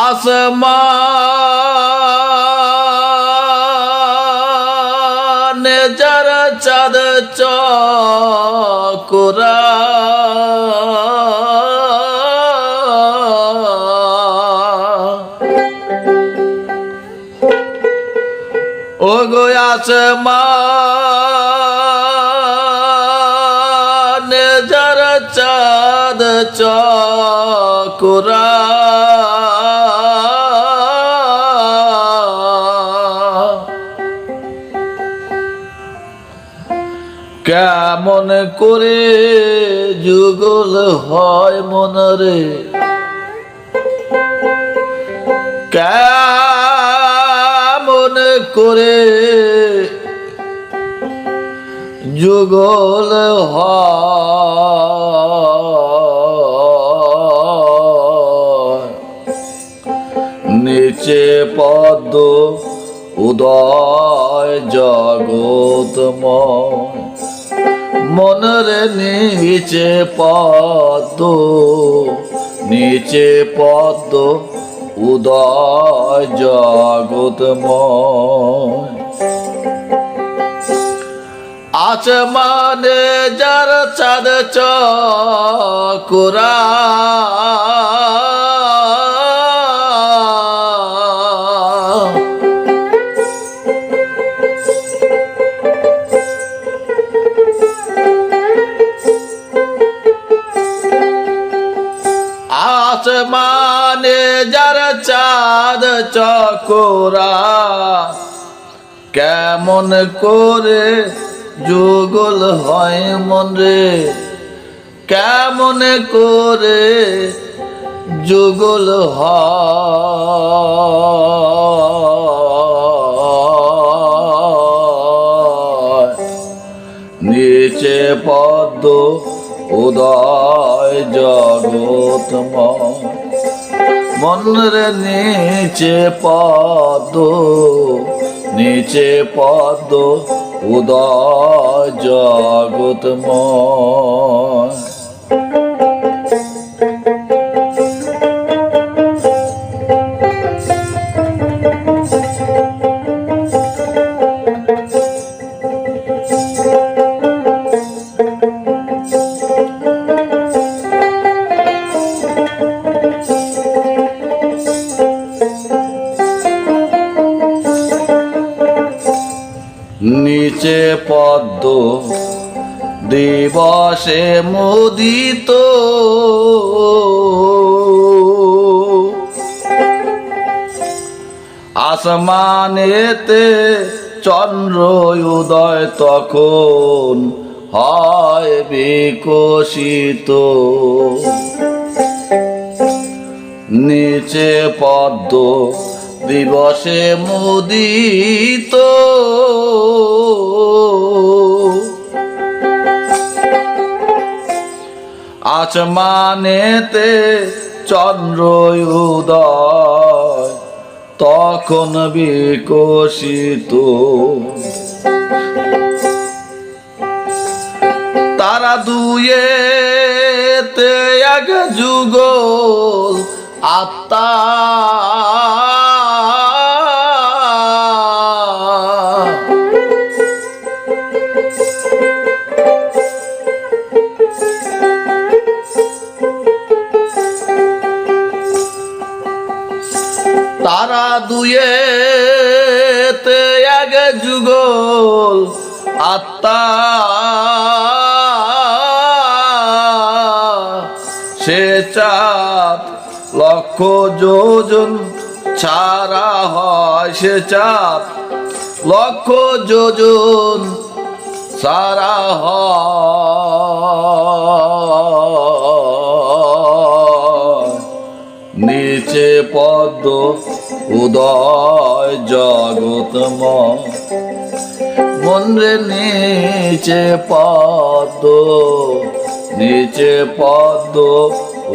আসমান যারা চাঁদ চকুরা ও গো আসমান চকুরা। কেমন করে যুগল হয় মনরে কেমন করে যুগল হয় পদ্ম উদয় জগতময় মনের নিচে পদ্ম নিচে পদ্ম উদয় জগতময় আসমানে যার চাঁদ চকুরা চকোরা। কেমন করে যুগল হয় মন কেমন করে যুগল নিচে পদ্ম উদয় জগতময় মনরে নিচে পদ নিচে পদ উদয় জগতময় নিচে পদ্ম দিবসে মুদিত। আসমানেতে চন্দ্র উদয় তখন হয় বিকশিত। নিচে পদ্ম দিবসে মুদিত। আসমানেতে চন্দ্র উদয় তখন বিকশিত। তারা দুয়েতে এক যুগ আত্মা তারা দুয়েতে এক যুগল আত্মা। সে চাঁদ লক্ষ যোজন ছাড়া হয়, সে চাঁদ লক্ষ যোজন সারা হয়। নিচে পদ্ম উদয় জগতময় মন্দ্রে নিচে পদ্ম নিচে পদ্ম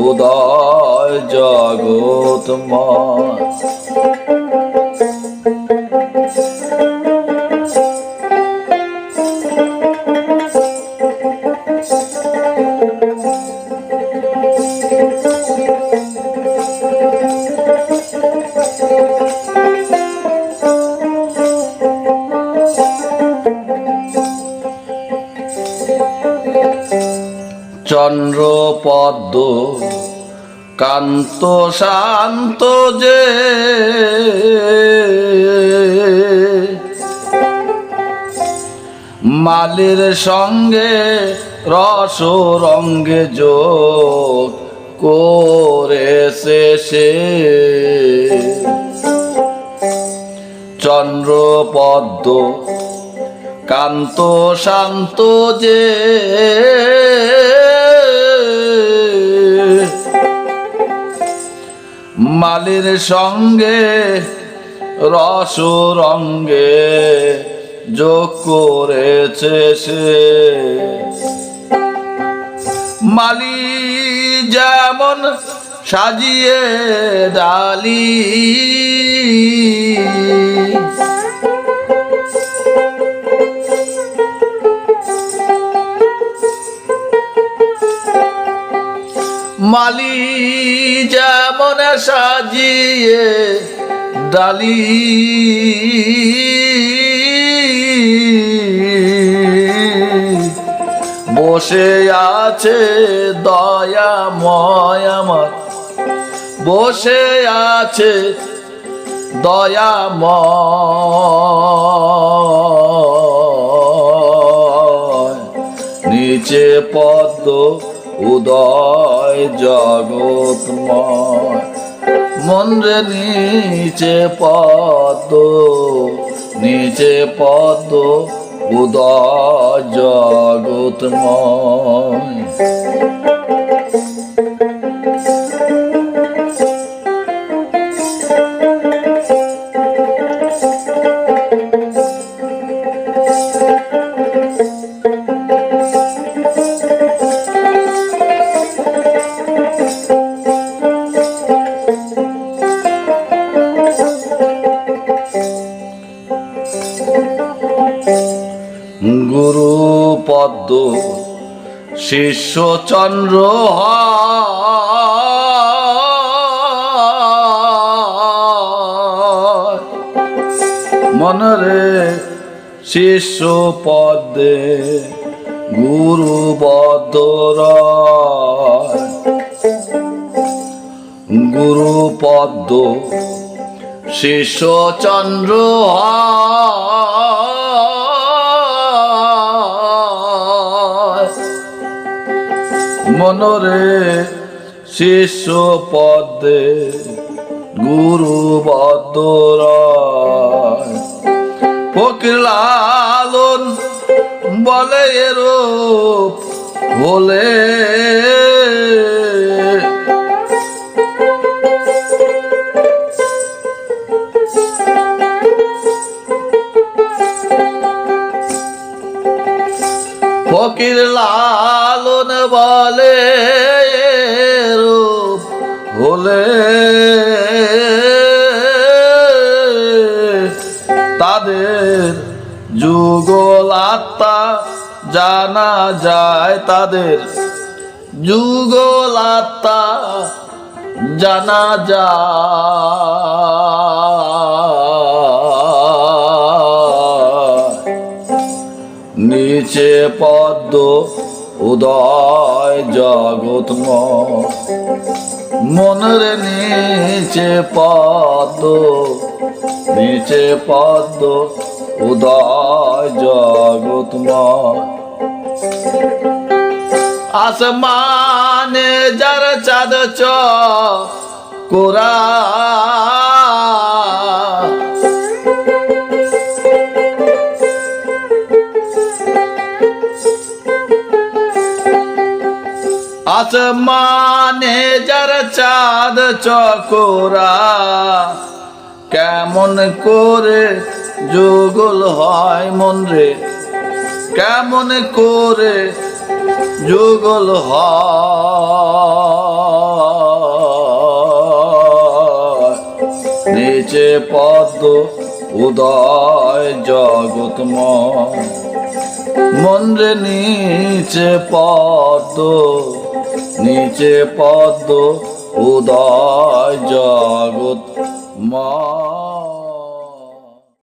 উদয় জগতময় কান্ত শান্ত যে। মালির সঙ্গে রস রঙ্গে যোগ করেছে সে। চন্দ্র পদ্ম কান্ত শান্ত যে। মালির সঙ্গে রস রঙ্গে যোগ করেছে সে। মালি যেমন সাজিয়ে ডালি মালি যেমন সাজিয়ে ডালি। বসে আছে দয়াময় আমার। বসে আছে দয়াময় নিচে পদ্ম উদয় জগৎময় মন্দ্রে নিচে পত নিচে পত উদয় জগৎময় পদ্ম শিষ্য চন্দ্র। মনরে শিষ্য পদ্মে গুরু বদর গুরু পদ্ম শিষ্য চন্দ্র হয়। মনরে শিষ্য পদে গুরু বদর ফকির লালন বলে এরূপ বলে হলে তাদের যুগল আত্মা জানা যায়, তাদের যুগল আত্মা জানা যায়। নিচে পদ্ম উদয় জগৎময় মনের নিচে পদ্ম নিচে পদ্ম উদয় জগৎময় আসমানে যার চাঁদ চ কোরা আসমানে যার চাঁদ চকোরা, কেমন করে যুগল হয় মন রে? কেমন করে যুগল নিচে পদ্ম উদয় জগৎময় মন্দ্রে নিচে পদ্ম নিচে পদ্ম উদয় জগৎ মা